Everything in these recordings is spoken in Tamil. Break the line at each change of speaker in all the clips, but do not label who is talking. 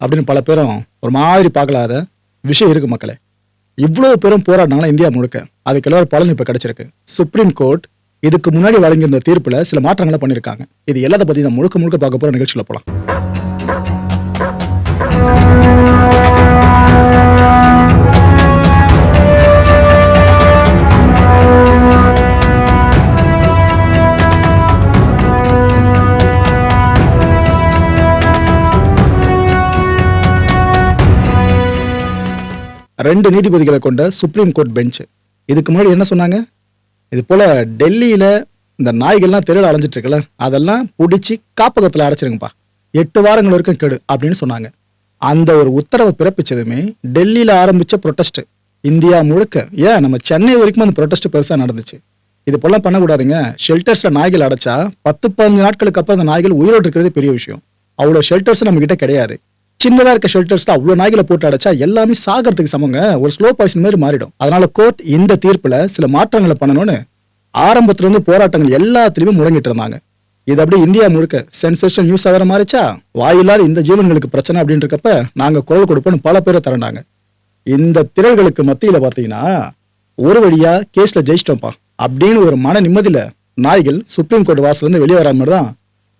அப்படின்னு பல பேரும் ஒரு மாதிரி பார்க்கலாத விஷயம் இருக்கு மக்களே. இவ்வளோ பேரும் போராடினாலும் இந்தியா முழுக்க அதுக்கெல்லாம் ஒரு பலன் இப்போ கிடைச்சிருக்கு. சுப்ரீம் கோர்ட் இதுக்கு முன்னாடி வழங்கியிருந்த தீர்ப்புல சில மாற்றங்களை பண்ணியிருக்காங்க. இது எல்லாத்த பற்றி நான் முழுக்க முழுக்க பார்க்க போகிற நிகழ்ச்சியில் போலாம். ரெண்டு நீதிபதிகளை கொண்ட சுப்ரீம் கோர்ட் பெஞ்ச் இதுக்கு முன்னாடி என்ன சொன்னாங்க? இது போல டெல்லியில இந்த நாய்கள்லாம் தெருவில் அலைஞ்சிட்டு இருக்குல்ல அதெல்லாம் பிடிச்சி காப்பகத்தில் அடைச்சிருங்கப்பா. எட்டு வாரங்கள் வரைக்கும் கெடு அப்படின்னு சொன்னாங்க. அந்த ஒரு உத்தரவை பிறப்பிச்சதுமே டெல்லியில ஆரம்பிச்ச ப்ரொட்டஸ்ட் இந்தியா முழுக்க. ஏன்? நம்ம சென்னை வரைக்கும் அந்த ப்ரொட்டஸ்ட் பெருசா நடந்துச்சு. இது போலாம் பண்ணக்கூடாதுங்க. ஷெல்டர்ஸ்ல நாய்கள் அடைச்சா பத்து பதினஞ்சு நாட்களுக்கு அப்புறம் அந்த நாய்கள் உயிரோடு இருக்கிறதே பெரிய விஷயம். அவ்வளோ ஷெல்டர்ஸ் நம்ம கிட்ட கிடையாது. சின்னதாக இருக்க ஷெல்டர்ஸ்ல அவ்வளோ நாய்களை போட்டு அடைச்சா எல்லாமே சாகிறதுக்கு சமங்க. ஒரு ஸ்லோ பாய்சன் மாதிரி மாறிடும். அதனால கோர்ட் இந்த தீர்ப்பில் சில மாற்றங்களை பண்ணணும்னு ஆரம்பத்துல இருந்து போராட்டங்கள் எல்லாத்துலயுமே முடங்கிட்டு இருந்தாங்க. இது அப்படியே இந்தியா முழுக்க சென்சேஷன் நியூஸ் வேற மாறிச்சா? வாயில்லாத இந்த ஜீவன்களுக்கு பிரச்சனை அப்படின்றக்கப்ப நாங்கள் குரல் கொடுப்போம்னு பல பேரை திரண்டாங்க. இந்த திரள்களுக்கு மத்தியில் பார்த்தீங்கன்னா ஒரு வழியாக கேஸில் ஜெயிச்சிட்டோம்ப்பா. அப்படின்னு ஒரு மன நிம்மதியில் நாய்கள் சுப்ரீம் கோர்ட் வாசலேருந்து வெளியே வரா மாதிரி தான்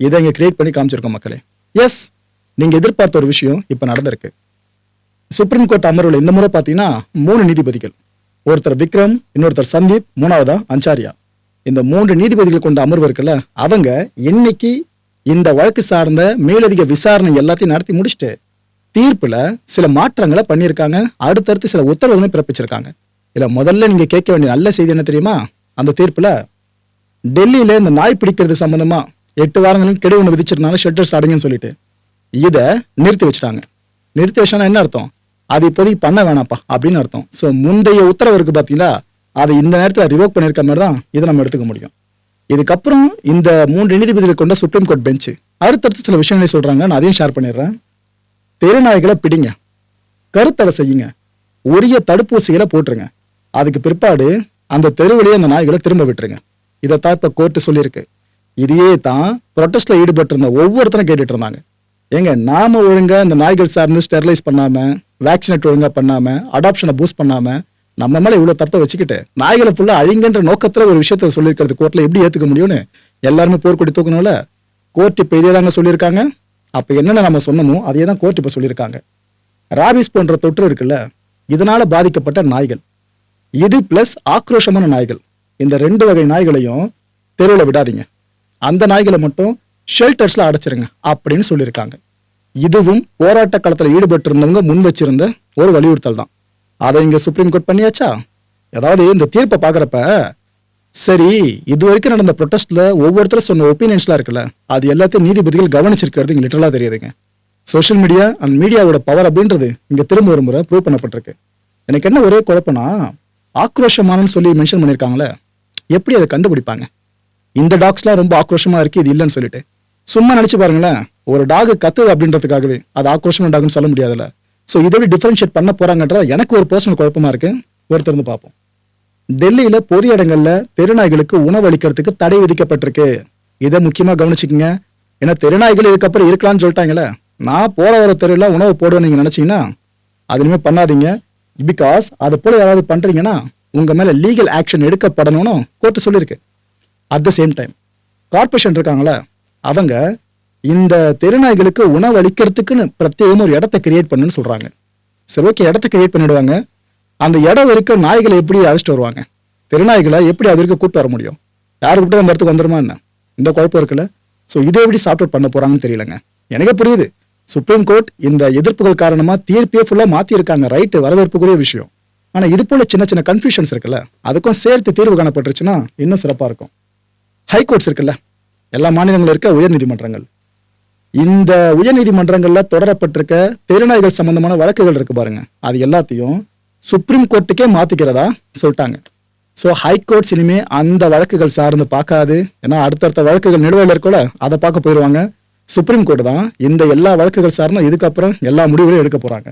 இதை இங்கே கிரியேட் பண்ணி காமிச்சிருக்கோம் மக்களே. எஸ் நீங்கள் எதிர்பார்த்த ஒரு விஷயம் இப்போ நடந்திருக்கு. சுப்ரீம் கோர்ட் அமர்வில் இந்த முறை பார்த்தீங்கன்னா மூணு நீதிபதிகள். ஒருத்தர் விக்ரம் இன்னொருத்தர் சந்தீப் மூணாவதா அஞ்சாரியா. இந்த மூன்று நீதிபதிகள் கொண்ட அமர்வு இருக்குல்ல அவங்க இன்னைக்கு இந்த வழக்கு சார்ந்த மேலதிக விசாரணை எல்லாத்தையும் நடத்தி முடிச்சுட்டு தீர்ப்பில் சில மாற்றங்களை பண்ணியிருக்காங்க. அடுத்தடுத்து சில உத்தரவுகளும் பிறப்பிச்சிருக்காங்க. இதில் முதல்ல நீங்கள் கேட்க வேண்டிய நல்ல செய்தி என்ன தெரியுமா? அந்த தீர்ப்பில் டெல்லியில் இந்த நாய் பிடிக்கிறது சம்மந்தமாக எட்டு வாரங்களும் கெடு ஒன்று விதிச்சிருந்தாலும் ஷெட்டர்ஸ் அடங்குன்னு சொல்லிட்டு. இதை நிறுத்தி வச்சுட்டாங்க. நிறுத்தி வச்சானா என்ன அர்த்தம்? அது இப்போதைக்கு பண்ண வேணாப்பா அப்படின்னு அர்த்தம். ஸோ முந்தைய உத்தரவு இருக்கு பார்த்தீங்களா அதை இந்த நேரத்தில் ரிவோக் பண்ணியிருக்க மாதிரி தான் இதை நம்ம எடுத்துக்க முடியும். இதுக்கப்புறம் இந்த மூன்று நீதிபதிகளை கொண்ட சுப்ரீம் கோர்ட் பெஞ்சு அடுத்தடுத்து சில விஷயங்களை சொல்கிறாங்க நான் அதையும் ஷேர் பண்ணிடுறேன். தெருநாய்களை பிடிங்க. கருத்தடை செய்யுங்க. உரிய தடுப்பூசிகளை போட்டுருங்க. அதுக்கு பிற்பாடு அந்த தெருவிலேயே அந்த நாய்களை திரும்ப விட்டுருங்க. இதைத்தான் இப்போ கோர்ட்டு சொல்லியிருக்கு. இதையே தான் ப்ரொட்டஸ்ட்ல ஈடுபட்டிருந்த ஒவ்வொருத்தரும் கேட்டுட்டு இருந்தாங்க. ஏங்க நாம ஒழுங்கா இந்த நாய்கள் சார்ந்து ஸ்டெர்லைஸ் பண்ணாம வேக்சினேட் ஒழுங்கா பண்ணாம அடாப்ஷனை பூஸ்ட் பண்ணாம நம்ம மேல இவ்வளவு தப்பை வச்சுக்கிட்டு நாய்களை ஃபுல்லா அழிங்கன்ற நோக்கத்துல ஒரு விஷயத்த சொல்லியிருக்கிறது கோர்ட்ல எப்படி ஏத்துக்க முடியும்னு எல்லாருமே போர்க்கொடி தூக்கணும்ல கோர்ட் இப்ப இதே தாங்க சொல்லியிருக்காங்க. அப்ப என்னென்ன நம்ம சொன்னமோ அதே தான் கோர்ட் இப்ப சொல்லியிருக்காங்க. ராபிஸ் போன்ற தொற்று இருக்குல்ல இதனால பாதிக்கப்பட்ட நாய்கள். இது பிளஸ் ஆக்ரோஷமான நாய்கள். இந்த ரெண்டு வகை நாய்களையும் தெருவில் விடாதீங்க. அந்த நாய்களை மட்டும் ஷெல்டர்ஸ்ல அடைச்சிருங்க அப்படின்னு சொல்லியிருக்காங்க. இதுவும் போராட்ட காலத்தில் ஈடுபட்டு இருந்தவங்க முன் வச்சிருந்த ஒரு வலியுறுத்தல் தான். அதை இங்க சுப்ரீம் கோர்ட் பண்ணியாச்சா? அதாவது இந்த தீர்ப்பை பாக்குறப்ப சரி இது வரைக்கும் நடந்த ப்ரொட்டஸ்ட்ல ஒவ்வொருத்தரும் சொன்ன ஒப்பீனியன்ஸ்லாம் இருக்குல்ல அது எல்லாத்தையும் நீதிபதிகள் கவனிச்சிருக்கிறது இங்க லிட்டரலா தெரியுதுங்க. சோஷியல் மீடியா அண்ட் மீடியாவோட பவர் அப்படின்றது இங்க திரும்ப ஒரு முறை ப்ரூவ் பண்ணப்பட்டிருக்கு. எனக்கு என்ன ஒரே குழப்பம்னா ஆக்ரோஷமானன்னு சொல்லி மென்ஷன் பண்ணியிருக்காங்களே எப்படி அதை கண்டுபிடிப்பாங்க? இந்த டாக்ஸ்லாம் ரொம்ப ஆக்ரோஷமா இருக்கு இது இல்லைன்னு சொல்லிட்டு. சும்மா நினைச்சு பாருங்களேன் ஒரு டாக் கத்துது அப்படின்றதுக்காகவே அது ஆக்ரோஷமான டாக்னு சொல்ல முடியாதுல்ல. ஸோ இதை எப்படி டிஃபரன்ஷியேட் பண்ண போறாங்கன்றது எனக்கு ஒரு பர்சனல் குழப்பமா இருக்கு. ஒருத்தர் வந்து பார்ப்போம். டெல்லியில பொது இடங்கள்ல தெருநாய்களுக்கு உணவு அளிக்கிறதுக்கு தடை விதிக்கப்பட்டிருக்கு. இதை முக்கியமா கவனிச்சுக்கங்க. ஏன்னா தெருநாய்கள் இதுக்கப்புறம் இருக்கலாம்னு சொல்லிட்டாங்களே நான் போற வர தெருவில் உணவு போடுவேன் நீங்க நினைச்சீங்கன்னா அது பண்ணாதீங்க. பிகாஸ் அதை போல யாராவது பண்றீங்கன்னா உங்க மேல லீகல் ஆக்ஷன் எடுக்கப்படணும்னு கோர்ட்டு சொல்லியிருக்கு. At the same time corporation இருக்காங்களே அவங்க இந்த தெருநாய்களுக்கு உணவு அளிக்கிறதுக்குன்னு பிரத்யேகமாக ஒரு இடத்த கிரியேட் பண்ணுன்னு சொல்கிறாங்க சரி ஓகே இடத்த கிரியேட் பண்ணிடுவாங்க. அந்த இடம் வரைக்கும் நாய்களை எப்படி அழைச்சிட்டு வருவாங்க? தெருநாய்களை எப்படி அது வரைக்கும் கூப்பிட்டு வர முடியும்? யார் கூப்பிட்டு அந்த இடத்துக்கு வந்துருமா என்ன? இந்த குழப்பம் இருக்குல்ல? ஸோ இதை எப்படி சார்ட் அவுட் பண்ண போகிறாங்கன்னு தெரியலங்க. எனக்கே புரியுது. சுப்ரீம் கோர்ட் இந்த எதிர்ப்புகள் காரணமாக தீர்ப்பே ஃபுல்லாக மாற்றியிருக்காங்க ரைட்டு வரவேற்புக்குரிய விஷயம். ஆனால் இது போல் சின்ன சின்ன கன்ஃபியூஷன்ஸ் இருக்குல்ல அதுக்கும் சேர்த்து தீர்வு காணப்பட்டுருச்சுன்னா இன்னும் சிறப்பாக இருக்கும். ஹை கோர்ட்ஸ் இருக்குல்ல எல்லா மாநிலங்களும் இருக்க உயர்நீதிமன்றங்கள். இந்த உயர்நீதிமன்றங்களில் தொடரப்பட்டிருக்க தெருநாய்கள் சம்பந்தமான வழக்குகள் இருக்கு பாருங்க. அது எல்லாத்தையும் சுப்ரீம் கோர்ட்டுக்கே மாத்திக்கிறதா சொல்லிட்டாங்க. ஸோ ஹைகோர்ட்ஸ் இனிமே அந்த வழக்குகள் சார்ந்து பார்க்காது. ஏன்னா அடுத்தடுத்த வழக்குகள் நிலுவையில் இருக்கல அதை பார்க்க போயிடுவாங்க சுப்ரீம் கோர்ட் தான் இந்த எல்லா வழக்குகள் சார்ந்தும் இதுக்கப்புறம் எல்லா முடிவுகளையும் எடுக்க போறாங்க.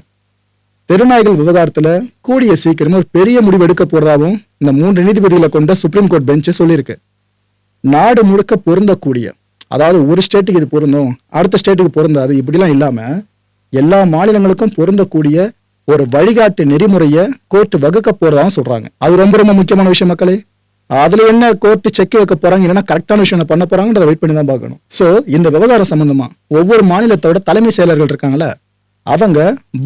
தெருநாய்கள் விவகாரத்தில் கூடிய சீக்கிரமே ஒரு பெரிய முடிவு எடுக்க போறதாவும் இந்த மூன்று நீதிபதிகளை கொண்ட சுப்ரீம் கோர்ட் பெஞ்சு சொல்லியிருக்கு. நாடு முழுக்க பொருந்தக்கூடிய அதாவது ஒரு ஸ்டேட்டுக்கு இது பொருந்தும் அடுத்த ஸ்டேட்டுக்கு பொருந்தாது இப்படிலாம் இல்லாமல் எல்லா மாநிலங்களுக்கும் பொருந்தக்கூடிய ஒரு வழிகாட்டு நெறிமுறையை கோர்ட் வகுக்க போகிறதா சொல்கிறாங்க அது ரொம்ப ரொம்ப முக்கியமான விஷயம் மக்களே. அதில் என்ன கோர்ட்டு செக் வைக்க போகிறாங்க இல்லைன்னா கரெக்டான விஷயம் பண்ண போறாங்கன்றத வெயிட் பண்ணி தான் பார்க்கணும். ஸோ இந்த விவகாரம் சம்மந்தமாக ஒவ்வொரு மாநிலத்தோட தலைமை செயலர்கள் இருக்காங்கல்ல அவங்க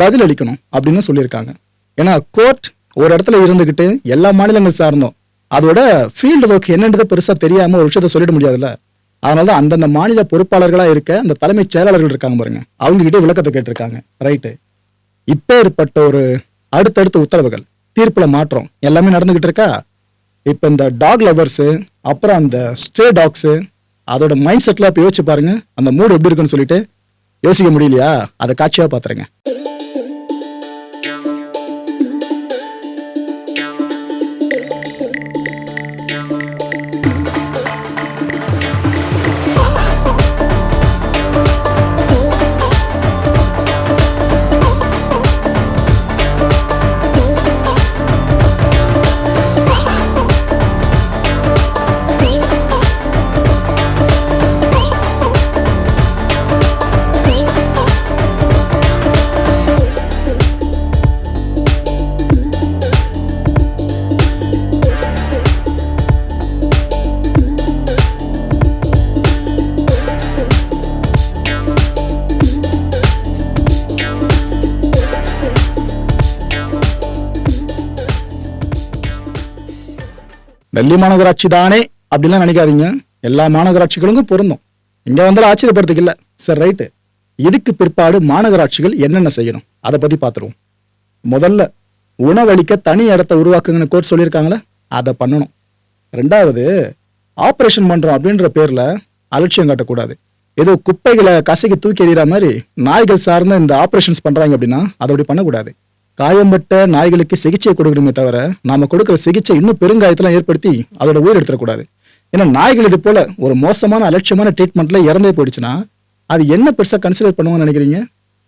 பதில் அளிக்கணும் அப்படின்னு சொல்லியிருக்காங்க. ஏன்னா கோர்ட் ஒரு இடத்துல இருந்துக்கிட்டு எல்லா மாநிலங்கள் சார்ந்தோம் அதோட ஃபீல்டு ஒர்க் என்னன்றது பெருசாக தெரியாம ஒரு விஷயத்த சொல்லிட முடியாதுல்ல. அதனால தான் அந்தந்த மாநில பொறுப்பாளர்களாக இருக்க அந்த தலைமைச் செயலாளர்கள் இருக்காங்க பாருங்க. அவங்க கிட்டே விளக்கத்தை கேட்டிருக்காங்க. ரைட்டு இப்போ ஏற்பட்ட ஒரு அடுத்தடுத்த உத்தரவுகள் தீர்ப்பில் மாற்றம் எல்லாமே நடந்துகிட்டு இருக்கா? இப்போ இந்த டாக் லவர்ஸு அப்புறம் அந்த ஸ்ட்ரே டாக்ஸு அதோட மைண்ட் செட்டில் இப்போ யோசிச்சு பாருங்க. அந்த மூடு எப்படி இருக்குன்னு சொல்லிட்டு யோசிக்க முடியலையா? அதை காட்சியாக பார்த்துருங்க டெல்லி மாநகராட்சி தானே அப்படிலாம் நினைக்காதீங்க. எல்லா மாநகராட்சிகளுக்கும் பொருந்தும். இங்க வந்தாலும் ஆச்சரியப்படுறதுக்கு சார் ரைட்டு இதுக்கு பிற்பாடு மாநகராட்சிகள் என்னென்ன செய்யணும்? அதை பத்தி பார்த்துருவோம். முதல்ல உணவளிக்க தனி இடத்த உருவாக்குங்கன்னு கோர்ட் சொல்லியிருக்காங்களே அதை பண்ணணும். ரெண்டாவது ஆப்ரேஷன் பண்றோம் அப்படின்ற பேர்ல அலட்சியம் காட்டக்கூடாது. ஏதோ குப்பைகளை கசைக்கு தூக்கி எறிகிற மாதிரி நாய்கள் சார்ந்த இந்த ஆப்ரேஷன்ஸ் பண்றாங்க அப்படின்னா அதை அப்படி பண்ணக்கூடாது. காயம்பட்ட நாய்களுக்கு சிகிச்சை கொடுக்கணுமே தவிர நாம கொடுக்குற சிகிச்சை இன்னும் பெருங்காயத்தெல்லாம் ஏற்படுத்தி அதோட உயிர் எடுத்துடக்கூடாது. ஏன்னா நாய்கள் இது போல ஒரு மோசமான அலட்சியமான ட்ரீட்மெண்ட்ல இறந்தே போயிடுச்சுன்னா அது என்ன பெருசா கன்சிடர் பண்ணுவான்னு நினைக்கிறீங்க?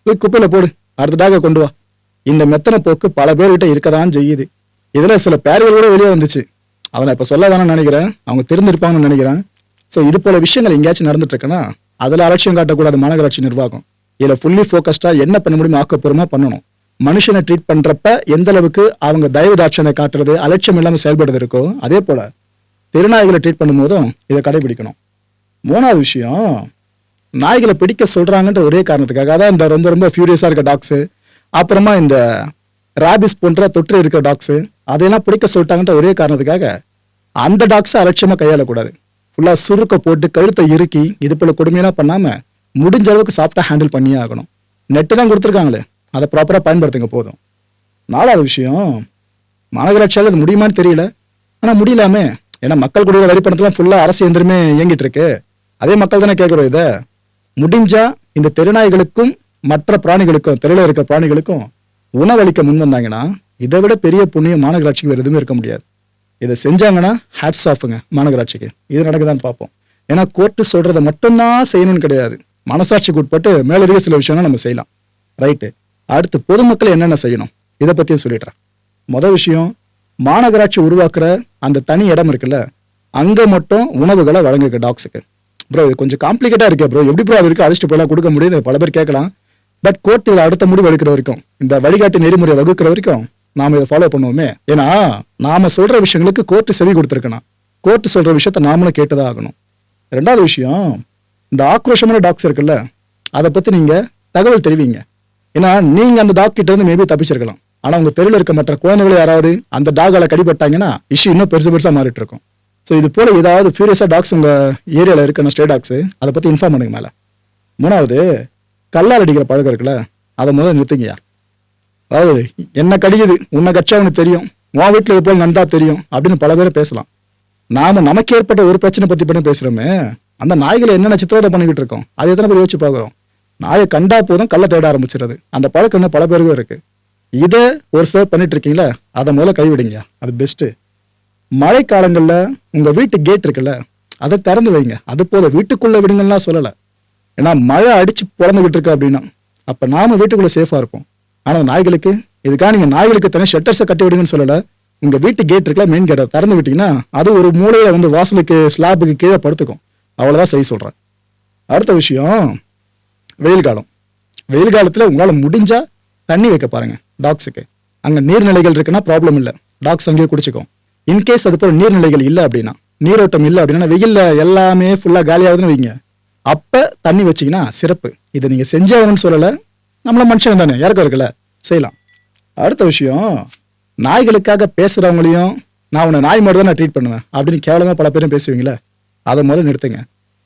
போய் குப்பையில போடு அடுத்ததாக கொண்டு வா. இந்த மெத்தனை போக்கு பல பேர்கிட்ட இருக்கதான் செய்யுது. இதுல சில பேர்கள் கூட வெளியே வந்துச்சு. அதை நான் இப்ப சொல்ல வேணாம்னு நினைக்கிறேன். அவங்க தெரிஞ்சிருப்பாங்கன்னு நினைக்கிறேன். ஸோ இது போல விஷயங்கள் எங்கேயாச்சும் நடந்துட்டு இருக்குன்னா அதுல அலட்சியம் காட்டக்கூடாது மாநகராட்சி நிர்வாகம். இதில் ஃபுல்லி ஃபோக்கஸ்டா என்ன பண்ண முடியுமோ ஆக்கப்பூர்வமா பண்ணணும். மனுஷனை ட்ரீட் பண்றப்ப எந்த அளவுக்கு அவங்க தயவு தாட்சணை காட்டுறது அலட்சியம் இல்லாமல் செயல்படுறது இருக்கோ அதே போல திருநாய்களை ட்ரீட் பண்ணும்போதும் இதை கடைபிடிக்கணும். மூணாவது விஷயம் நாய்களை பிடிக்க சொல்றாங்கன்ற ஒரே காரணத்துக்காக அதான் இந்த ரொம்ப ரொம்ப ஃபியூரியஸாக இருக்க டாக்ஸு அப்புறமா இந்த ராபிஸ் போன்ற தொற்று இருக்கிற டாக்ஸு அதையெல்லாம் பிடிக்க சொல்லிட்டாங்கன்ற ஒரே காரணத்துக்காக அந்த டாக்ஸை அலட்சியமாக கையாளக்கூடாது. ஃபுல்லாக சுருக்க போட்டு கழுத்தை இறுக்கி இது போல் கொடுமையெல்லாம் பண்ணாமல் முடிஞ்ச அளவுக்கு சாஃப்டாக ஹேண்டில் பண்ணியே ஆகணும். நெட்டு தான் கொடுத்துருக்காங்களே. அதை ப்ராப்பரா பயன்படுத்துங்க போதும். நாலாவது விஷயம் மாநகராட்சியால் அது முடியுமான்னு தெரியல. ஆனா முடியலாமே. ஏன்னா மக்கள் குடியிற வரி பணத்துல ஃபுல்லா அரசு எந்திரமே இயங்கிட்டு இருக்கு. அதே மக்கள் தானே கேட்குறோம் இதை. முடிஞ்சா இந்த தெருநாய்களுக்கும் மற்ற பிராணிகளுக்கும் தெருவில் இருக்க பிராணிகளுக்கும் உணவளிக்க முன் வந்தாங்கன்னா இதை விட பெரிய புண்ணியம் மாநகராட்சிக்கு வேறு எதுவுமே இருக்க முடியாது. இதை செஞ்சாங்கன்னா ஹேட்ஸ் ஆஃபுங்க மாநகராட்சிக்கு. இது நடக்குதான்னு பார்ப்போம். ஏன்னா கோர்ட்டு சொல்றதை மட்டும்தான் செய்யணும்னு கிடையாது. மனசாட்சிக்கு உட்பட்டு மேலதிக சில விஷயம்னா நம்ம செய்யலாம். ரைட்டு அடுத்து பொதுமக்கள் என்னென்ன செய்யணும்? இதை பற்றியும் சொல்லிடுறேன். மொதல் விஷயம் மாநகராட்சி உருவாக்குற அந்த தனி இடம் இருக்குல்ல அங்கே மட்டும் உணவுகளை வழங்குங்க டாக்ஸுக்கு ப்ரோ இது கொஞ்சம் காம்ப்ளிகேட்டாக இருக்கே ப்ரோ எப்படி ப்ரோ அது வரைக்கும் அழைச்சிட்டு போயெல்லாம் கொடுக்க முடியும்னு பல பேர் கேட்கலாம். பட் கோர்ட் இதில் அடுத்த முடிவு எடுக்கிற வரைக்கும் இந்த வழிகாட்டு நெறிமுறை வகுக்கிற வரைக்கும் நாம் இதை ஃபாலோ பண்ணுவோமே. ஏன்னா நாம் சொல்கிற விஷயங்களுக்கு கோர்ட்டு செவி கொடுத்துருக்கணும். கோர்ட்டு சொல்கிற விஷயத்த நாமளும் கேட்டுதான் ஆகணும். ரெண்டாவது விஷயம் இந்த ஆக்ரோஷமான டாக்ஸ் இருக்குல்ல அதை பற்றி நீங்கள் தகவல் தெரிவிங்க. ஏன்னா நீங்க அந்த டாக் கிட்ட இருந்து மேபி தப்பிச்சிருக்கலாம். ஆனா உங்க தெருவில் இருக்க மற்ற குழந்தைகள் யாராவது அந்த டாகால கடிபட்டாங்கன்னா இஷ்யூ இன்னும் பெருசு பெருசா மாறிட்டு இருக்கும். ஸோ இது போல ஏதாவது ஃபியூரியஸா டாக்ஸ் உங்க ஏரியால இருக்கணும் ஸ்டே டாக்ஸ் அதை பத்தி இன்ஃபார்ம் பண்ணுங்க மேல. மூணாவது கல்லால் அடிக்கிற பழக்கம் இருக்குல்ல அதை முதல்ல நிறுத்துங்கயா அதாவது என்ன கடிக்குது? உன்னை கட்சா உனக்கு தெரியும். உன் வீட்டில் இது போல் தெரியும். அப்படின்னு பல பேர் பேசலாம். நாம நமக்கு ஏற்பட்ட ஒரு பிரச்சனை பத்தி பண்ணி பேசுறோமே அந்த நாய்களை என்னென்ன சித்திரவதை பண்ணிக்கிட்டு இருக்கோம்? அது எத்தனை பேர் யோசிச்சு பார்க்குறோம்? நாயை கண்டா போதும் கள்ள தேட ஆரம்பிச்சிடுறது அந்த பழக்கம் இன்னும் பல பேருக்கும் இருக்கு. இதை ஒரு சிலர் பண்ணிட்டு இருக்கீங்களா அதை முதல்ல கைவிடுங்க. அது பெஸ்ட்டு மழை காலங்கள்ல உங்க வீட்டு கேட் இருக்குல்ல அதை திறந்து வைங்க. அது போதும் வீட்டுக்குள்ள விடுங்கலாம் சொல்லலை. ஏன்னா மழை அடிச்சு பிறந்துகிட்டு இருக்கு அப்படின்னா அப்ப நாம வீட்டுக்குள்ள சேஃபா இருப்போம். ஆனா நாய்களுக்கு இதுக்காக நீங்க நாய்களுக்கு தனி ஷட்டர்ஸை கட்டி விடுங்கன்னு சொல்லல. உங்க வீட்டு கேட் இருக்குல்ல மெயின் கேட்டை திறந்து விட்டீங்கன்னா அது ஒரு மூலையில வந்து வாசலுக்கு ஸ்லாபுக்கு கீழே படுத்துக்கும். அவ்வளவுதான் செய்ய சொல்றேன். அடுத்த விஷயம் வெயில் காலம் வெயில் காலத்தில் உங்களால் முடிஞ்சால் தண்ணி வைக்க பாருங்கள் டாக்ஸுக்கு அங்கே நீர்நிலைகள் இருக்குன்னா ப்ராப்ளம் இல்லை. டாக்ஸ் அங்கேயே குடிச்சிக்கும் இன்கேஸ் அது போல் நீர்நிலைகள் இல்லை அப்படின்னா நீரோட்டம் இல்லை அப்படின்னா வெயில்ல எல்லாமே ஃபுல்லாக காலியாகுதுன்னு வைங்க. அப்போ தண்ணி வச்சீங்கன்னா சிறப்பு. இதை நீங்கள் செஞ்சாகணும்னு சொல்லலை நம்மள மனுஷன் தானே இறக்கம் இருக்குல்ல செய்யலாம். அடுத்த விஷயம் நாய்களுக்காக பேசுகிறவங்களையும் நான் உன்னை நாய் மாதிரி தான் நான் ட்ரீட் பண்ணுவேன் அப்படின்னு கேவலமாக பல பேரும் பேசுவீங்களே அதை முதல்ல நிறுத்துங்க.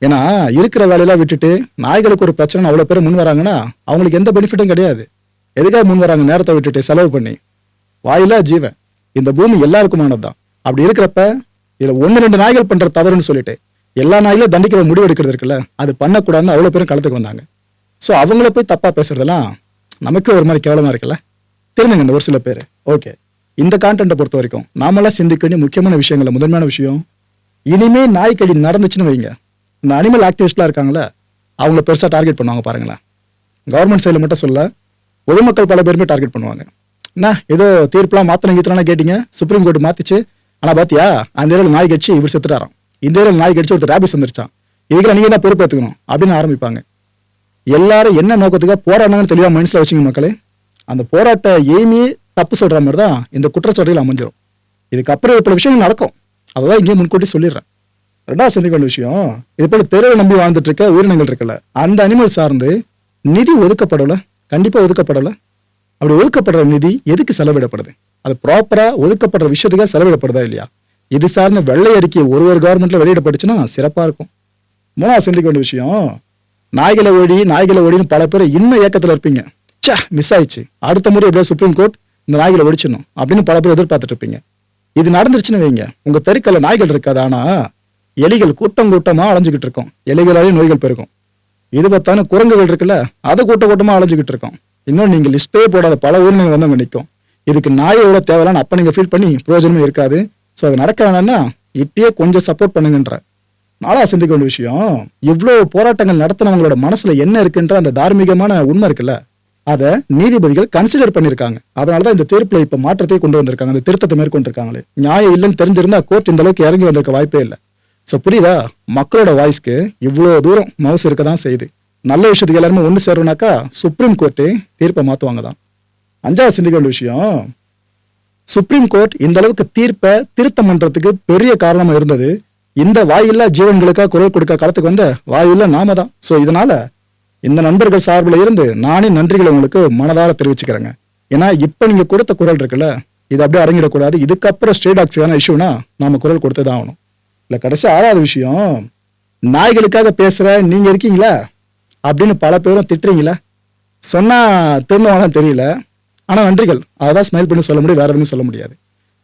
ஏன்னா இருக்கிற வேலையெல்லாம் விட்டுட்டு நாய்களுக்கு ஒரு பிரச்சனை அவ்வளோ பேர் முன் வராங்கன்னா அவங்களுக்கு எந்த பெனிஃபிட்டும் கிடையாது. எதுக்காக முன் வராங்க? நேரத்தை விட்டுட்டு செலவு பண்ணி. வாயிலா ஜீவன். இந்த பூமி எல்லாருக்குமானது தான் அப்படி இருக்கிறப்ப இதில் ஒன்று ரெண்டு நாய்கள் பண்ணுற தவறுன்னு சொல்லிட்டு எல்லா நாய்களும் தண்டிக்கிற முடிவு எடுக்கிறது இருக்குல்ல அது பண்ணக்கூடாதுன்னு அவ்வளோ பேரும் களத்துக்கு வந்தாங்க. ஸோ அவங்கள போய் தப்பாக பேசுறதெல்லாம் நமக்கு ஒரு மாதிரி கேவலமாக இருக்குல்ல? தெரிஞ்சுங்க இந்த ஒரு சில பேர். ஓகே இந்த கான்டென்ட்டை பொறுத்த வரைக்கும் நாமெல்லாம் சிந்திக்க வேண்டிய முக்கியமான விஷயங்கள்ல முதன்மையான விஷயம் இனிமே நாய்க்கடி நடந்துச்சுன்னு வைங்க. இந்த அனிமல் ஆக்டிவிஸ்ட்லாம் இருக்காங்களே அவங்கள பெருசாக டார்கெட் பண்ணுவாங்க பாருங்களேன். கவர்மெண்ட் சைடில் மட்டும் சொல்ல பொதுமக்கள் பல பேருமே டார்கெட் பண்ணுவாங்க. என்ன ஏதோ தீர்ப்புலாம் மாத்திரம் கீத்தலாம் கேட்டீங்க சுப்ரீம் கோர்ட் மாத்திச்சு. ஆனால் பாத்தியா அந்த ஏரியாவில் நாய் கட்சி இவர் செத்துட்டாராம். இந்த ஏரியாவில் நாய் கட்சி ஒருத்தர் ரேபிஸ் வந்துருச்சான் இதுக்கு நீங்க தான் பொறுப்பேற்றுக்கணும் அப்படின்னு ஆரம்பிப்பாங்க. எல்லாரும் என்ன நோக்கத்துக்காக போராடணும்னு தெளிவாக மைண்ட்ஸ்ல வச்சுங்க மக்களே. அந்த போராட்ட எய்மே தப்பு சொல்கிற மாதிரி தான் இந்த குற்றச்சாட்டுகள் அமைஞ்சிரும். இதுக்கப்புறம் இது பல விஷயங்கள் நடக்கும். அதை இங்கேயும் முன்கூட்டி சொல்லிடுறேன். ரெண்டாவது சிந்திக்க வேண்டிய விஷயம் இது போல தெருவை நம்பி வாழ்ந்துட்டு இருக்க உயிரினங்கள் இருக்குல்ல அந்த அனிமல் சார்ந்து நிதி ஒதுக்கப்படல? கண்டிப்பா ஒதுக்கப்படல. அப்படி ஒதுக்கப்படுற நிதி எதுக்கு செலவிடப்படுது? அது ப்ராப்பரா ஒதுக்கப்படுற விஷயத்துக்காக செலவிடப்படுதா இல்லையா? இது சார்ந்த வெள்ளை அறிக்கை ஒரு ஒரு கவர்மெண்ட்ல வெளியிடப்பட்டுச்சுன்னா சிறப்பா இருக்கும். மூணாவது சிந்திக்க வேண்டிய விஷயம் நாய்களை ஓடி நாய்களை ஓடின்னு பல பேர் இன்னும் ஏக்கத்துல இருப்பீங்க. சே மிஸ் ஆயிடுச்சு. அடுத்த முறை எப்படியா சுப்ரீம் கோர்ட் இந்த நாய்களை ஒடிச்சிடணும் அப்படின்னு பல பேர் எதிர்பார்த்துட்டு இருப்பீங்க. இது நடந்துருச்சுன்னு வைங்க. உங்க தெருக்கல்ல நாய்கள் இருக்காது. ஆனா எலிகள் கூட்டம் கூட்டமாக அலைஞ்சிக்கிட்டு இருக்கும். எலிகளாலே நோய்கள் பெருகும். இது பார்த்தாலும் குரங்குகள் இருக்குல்ல அதை கூட்ட கூட்டமாக அலைஞ்சிக்கிட்டு இருக்கும். இன்னும் நீங்கள் லிஸ்டே போடாத பல உயிரினங்கள் வந்து நிற்கும். இதுக்கு நாயோட தேவையான அப்போ நீங்கள் ஃபீல் பண்ணி பிரயோஜனமே இருக்காது. ஸோ அது நடக்க வேணாம்னா இப்பயே கொஞ்சம் சப்போர்ட் பண்ணுங்கன்ற. நாளாக சிந்திக்க வேண்டிய விஷயம் இவ்வளோ போராட்டங்கள் நடத்தினவங்களோட மனசில் என்ன இருக்குன்ற அந்த தார்மீகமான உண்மை இருக்குல்ல அதை நீதிபதிகள் கன்சிடர் பண்ணியிருக்காங்க அதனால தான் இந்த தீர்ப்பில் இப்போ மாற்றத்தை கொண்டு வந்திருக்காங்க அந்த திருத்தத்தை மேற்கொண்டிருக்காங்களே. நியாயம் இல்லைன்னு தெரிஞ்சிருந்தா கோர்ட் இந்த அளவுக்கு இறங்கி வந்திருக்க வாய்ப்பே இல்லை. ஸோ புரியுதா? மக்களோட வாய்ஸ்க்கு இவ்வளோ தூரம் மவுஸ் இருக்க தான் செய்யுது. நல்ல விஷயத்துக்கு எல்லாருமே ஒன்று சேரணும்னாக்கா சுப்ரீம் கோர்ட்டு தீர்ப்பை மாற்றுவாங்க தான் அஞ்சாவது சிந்திக்க வேண்டிய விஷயம் சுப்ரீம் கோர்ட் இந்த அளவுக்கு தீர்ப்பை திருத்தம் பண்ணுறதுக்கு பெரிய காரணமாக இருந்தது. இந்த வாயில்லா ஜீவன்களுக்காக குரல் கொடுக்க காலத்துக்கு வந்த வாயில்லா நாம தான் ஸோ இதனால இந்த நண்பர்கள் சார்பில் இருந்து நானே நன்றிகளை உங்களுக்கு மனதார தெரிவிச்சுக்கிறேங்க. ஏன்னா இப்போ நீங்கள் கொடுத்த குரல் இருக்குல்ல இது அப்படியே அரங்கிடக்கூடாது இதுக்கப்புறம் ஸ்டேட் ஆக்ஸியான இஷ்யூனா நாம குரல் கொடுத்து தான் ஆகணும். இல்லை கடைசி ஆறாவது விஷயம் நாய்களுக்காக பேசுற நீங்க இருக்கீங்களா? அப்படின்னு பல பேரும் திட்டுறீங்களா. சொன்னா தெரிஞ்சவங்களாம் தெரியல. ஆனா நன்றிகள். அதான் ஸ்மைல் பண்ணி சொல்ல முடியும் வேற எதுவும் சொல்ல முடியாது.